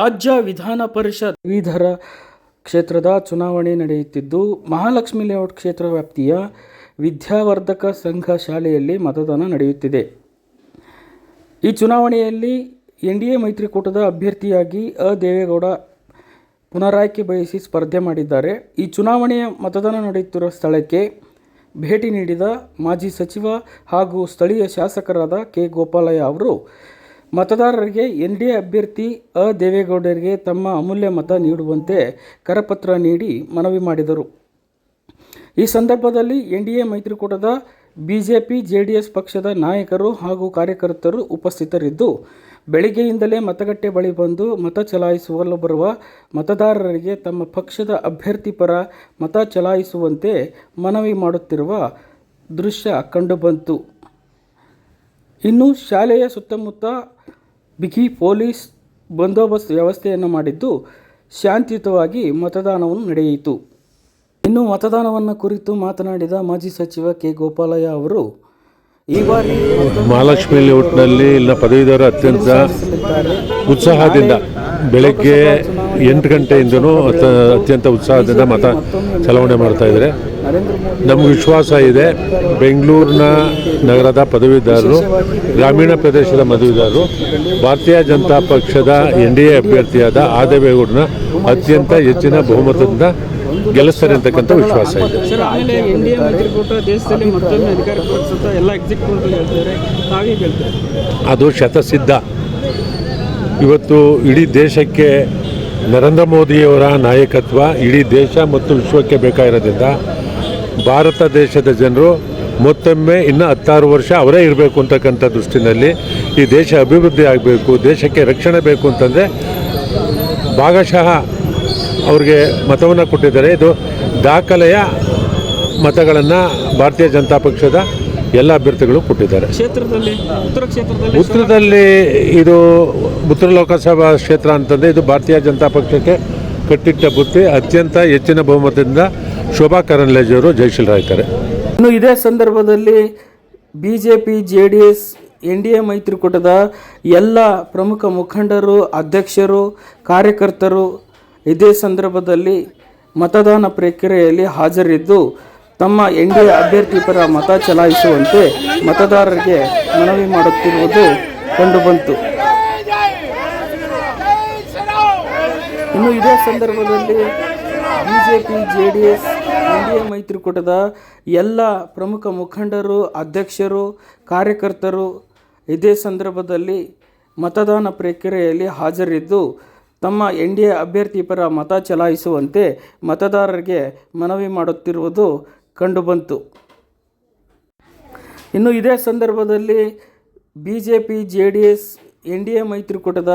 ರಾಜ್ಯ ವಿಧಾನ ಪರಿಷತ್ ವಿಧರ ಕ್ಷೇತ್ರದ ಚುನಾವಣೆ ನಡೆಯುತ್ತಿದ್ದು, ಮಹಾಲಕ್ಷ್ಮಿ ಲೇಔಟ್ ಕ್ಷೇತ್ರ ವ್ಯಾಪ್ತಿಯ ವಿದ್ಯಾವರ್ಧಕ ಸಂಘ ಶಾಲೆಯಲ್ಲಿ ಮತದಾನ ನಡೆಯುತ್ತಿದೆ. ಈ ಚುನಾವಣೆಯಲ್ಲಿ ಎನ್ ಡಿ ಎ ಮೈತ್ರಿಕೂಟದ ಅಭ್ಯರ್ಥಿಯಾಗಿ ಅ. ದೇವೇಗೌಡ ಪುನರಾಯ್ಕೆ ಬಯಸಿ ಸ್ಪರ್ಧೆ ಮಾಡಿದ್ದಾರೆ. ಈ ಚುನಾವಣೆಯ ಮತದಾನ ನಡೆಯುತ್ತಿರುವ ಸ್ಥಳಕ್ಕೆ ಭೇಟಿ ನೀಡಿದ ಮಾಜಿ ಸಚಿವ ಹಾಗೂ ಸ್ಥಳೀಯ ಶಾಸಕರಾದ ಕೆ. ಗೋಪಾಲಯ್ಯ ಅವರು ಮತದಾರರಿಗೆ ಎನ್ ಡಿ ಎ ಅಭ್ಯರ್ಥಿ ಅ. ದೇವೇಗೌಡರಿಗೆ ತಮ್ಮ ಅಮೂಲ್ಯ ಮತ ನೀಡುವಂತೆ ಕರಪತ್ರ ನೀಡಿ ಮನವಿ ಮಾಡಿದರು. ಈ ಸಂದರ್ಭದಲ್ಲಿ ಎನ್ ಡಿ ಎ ಮೈತ್ರಿಕೂಟದ ಬಿಜೆಪಿ, ಜೆಡಿಎಸ್ ಪಕ್ಷದ ನಾಯಕರು ಹಾಗೂ ಕಾರ್ಯಕರ್ತರು ಉಪಸ್ಥಿತರಿದ್ದು, ಬೆಳಿಗ್ಗೆಯಿಂದಲೇ ಮತಗಟ್ಟೆ ಬಳಿ ಬಂದು ಮತ ಚಲಾಯಿಸುವಲ್ಲಿ ಬರುವ ಮತದಾರರಿಗೆ ತಮ್ಮ ಪಕ್ಷದ ಅಭ್ಯರ್ಥಿ ಪರ ಮತ ಚಲಾಯಿಸುವಂತೆ ಮನವಿ ಮಾಡುತ್ತಿರುವ ದೃಶ್ಯ ಕಂಡುಬಂತು. ಇನ್ನು ಶಾಲೆಯ ಸುತ್ತಮುತ್ತ ಬಿಗಿ ಪೊಲೀಸ್ ಬಂದೋಬಸ್ತ್ ವ್ಯವಸ್ಥೆಯನ್ನು ಮಾಡಿದ್ದು ಶಾಂತಿಯುತವಾಗಿ ಮತದಾನವನ್ನು ನಡೆಯಿತು. ಇನ್ನು ಮತದಾನವನ್ನು ಕುರಿತು ಮಾತನಾಡಿದ ಮಾಜಿ ಸಚಿವ ಕೆ ಗೋಪಾಲಯ್ಯ ಅವರು ಈ ಬಾರಿ ಮಹಾಲಕ್ಷ್ಮಿ ಲೇಔಟ್ನಲ್ಲಿ ಇಲ್ಲಿನ ಪದವೀಧರ ಅತ್ಯಂತ ಉತ್ಸಾಹದಿಂದ ಬೆಳಗ್ಗೆ ಎಂಟು ಗಂಟೆಯಿಂದನೂ ಅತ್ಯಂತ ಉತ್ಸಾಹದಿಂದ ಮತ ಚಲಾವಣೆ ಮಾಡ್ತಾ ಇದ್ದಾರೆ. ನಮ್ಗೆ ವಿಶ್ವಾಸ ಇದೆ. ಬೆಂಗಳೂರಿನ ನಗರದ ಪದವೀಧರರು ಗ್ರಾಮೀಣ ಪ್ರದೇಶದ ಪದವೀಧರರು ಭಾರತೀಯ ಜನತಾ ಪಕ್ಷದ ಎನ್ ಡಿ ಎ ಅಭ್ಯರ್ಥಿಯಾದ ಆದೇವೇಗೌಡನ ಅತ್ಯಂತ ಹೆಚ್ಚಿನ ಬಹುಮತದಿಂದ ಗೆಲ್ಲಿಸ್ತಾರೆ ಅಂತಕ್ಕಂಥ ವಿಶ್ವಾಸ ಇದೆ. ಅದು ಶತಸಿದ್ಧ. ಇವತ್ತು ಇಡೀ ದೇಶಕ್ಕೆ ನರೇಂದ್ರ ಮೋದಿಯವರ ನಾಯಕತ್ವ ಇಡೀ ದೇಶ ಮತ್ತು ವಿಶ್ವಕ್ಕೆ ಬೇಕಾಗಿರೋದ್ರಿಂದ ಭಾರತ ದೇಶದ ಜನರು ಮತ್ತೊಮ್ಮೆ ಇನ್ನು ಹತ್ತಾರು ವರ್ಷ ಅವರೇ ಇರಬೇಕು ಅಂತಕ್ಕಂಥ ದೃಷ್ಟಿನಲ್ಲಿ ಈ ದೇಶ ಅಭಿವೃದ್ಧಿ ಆಗಬೇಕು, ದೇಶಕ್ಕೆ ರಕ್ಷಣೆ ಬೇಕು ಅಂತಂದರೆ ಭಾಗಶಃ ಅವ್ರಿಗೆ ಮತವನ್ನು ಕೊಟ್ಟಿದ್ದಾರೆ. ಇದು ದಾಖಲೆಯ ಮತಗಳನ್ನು ಭಾರತೀಯ ಜನತಾ ಪಕ್ಷದ ಎಲ್ಲ ಅಭ್ಯರ್ಥಿಗಳು ಕೊಟ್ಟಿದ್ದಾರೆ. ಕ್ಷೇತ್ರದಲ್ಲಿ ಉತ್ತರ ಕ್ಷೇತ್ರದಲ್ಲಿ ಉತ್ತರದಲ್ಲಿ ಇದು ಉತ್ತರ ಲೋಕಸಭಾ ಕ್ಷೇತ್ರ ಅಂತಂದರೆ ಇದು ಭಾರತೀಯ ಜನತಾ ಪಕ್ಷಕ್ಕೆ ಕಟ್ಟಿಟ್ಟ ಬುತ್ತಿ ಅತ್ಯಂತ ಹೆಚ್ಚಿನ ಬಹುಮತದಿಂದ ಶೋಭಾ ಕರಂದ್ಲಾಜೆ ಅವರು ಜಯಶೀಲರಾಗ್ತಾರೆ ಇನ್ನು ಇದೇ ಸಂದರ್ಭದಲ್ಲಿ B J P J D S N D A ಮೈತ್ರಿಕೂಟದ ಎಲ್ಲ ಪ್ರಮುಖ ಮುಖಂಡರು ಅಧ್ಯಕ್ಷರು ಕಾರ್ಯಕರ್ತರು ಇದೇ ಸಂದರ್ಭದಲ್ಲಿ ಮತದಾನ ಪ್ರಕ್ರಿಯೆಯಲ್ಲಿ ಹಾಜರಿದ್ದು ತಮ್ಮ ಎನ್ ಡಿ ಎ ಅಭ್ಯರ್ಥಿ ಪರ ಮತ ಚಲಾಯಿಸುವಂತೆ ಮತದಾರರಿಗೆ ಮನವಿ ಮಾಡುತ್ತಿರುವುದು ಕಂಡುಬಂತು. ಇನ್ನು ಇದೇ ಸಂದರ್ಭದಲ್ಲಿ BJP S N D A ಮೈತ್ರಿಕೂಟದ ಎಲ್ಲ ಪ್ರಮುಖ ಮುಖಂಡರು, ಅಧ್ಯಕ್ಷರು, ಕಾರ್ಯಕರ್ತರು ಇದೇ ಸಂದರ್ಭದಲ್ಲಿ ಮತದಾನ ಪ್ರಕ್ರಿಯೆಯಲ್ಲಿ ಹಾಜರಿದ್ದು, ತಮ್ಮ ಎನ್ ಡಿ ಎ ಅಭ್ಯರ್ಥಿ ಪರ ಮತ ಚಲಾಯಿಸುವಂತೆ ಮತದಾರರಿಗೆ ಮನವಿ ಮಾಡುತ್ತಿರುವುದು ಕಂಡುಬಂತು ಇನ್ನು ಇದೇ ಸಂದರ್ಭದಲ್ಲಿ B J P J D S N D A ಮೈತ್ರಿಕೂಟದ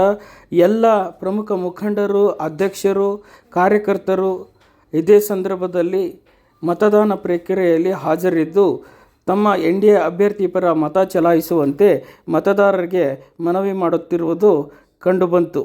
ಎಲ್ಲ ಪ್ರಮುಖ ಮುಖಂಡರು, ಅಧ್ಯಕ್ಷರು, ಕಾರ್ಯಕರ್ತರು ಇದೇ ಸಂದರ್ಭದಲ್ಲಿ ಮತದಾನ ಪ್ರಕ್ರಿಯೆಯಲ್ಲಿ ಹಾಜರಿದ್ದು, ತಮ್ಮ ಎನ್ ಡಿ ಎ ಅಭ್ಯರ್ಥಿ ಪರ ಮತ ಚಲಾಯಿಸುವಂತೆ ಮತದಾರರಿಗೆ ಮನವಿ ಮಾಡುತ್ತಿರುವುದು ಕಂಡುಬಂತು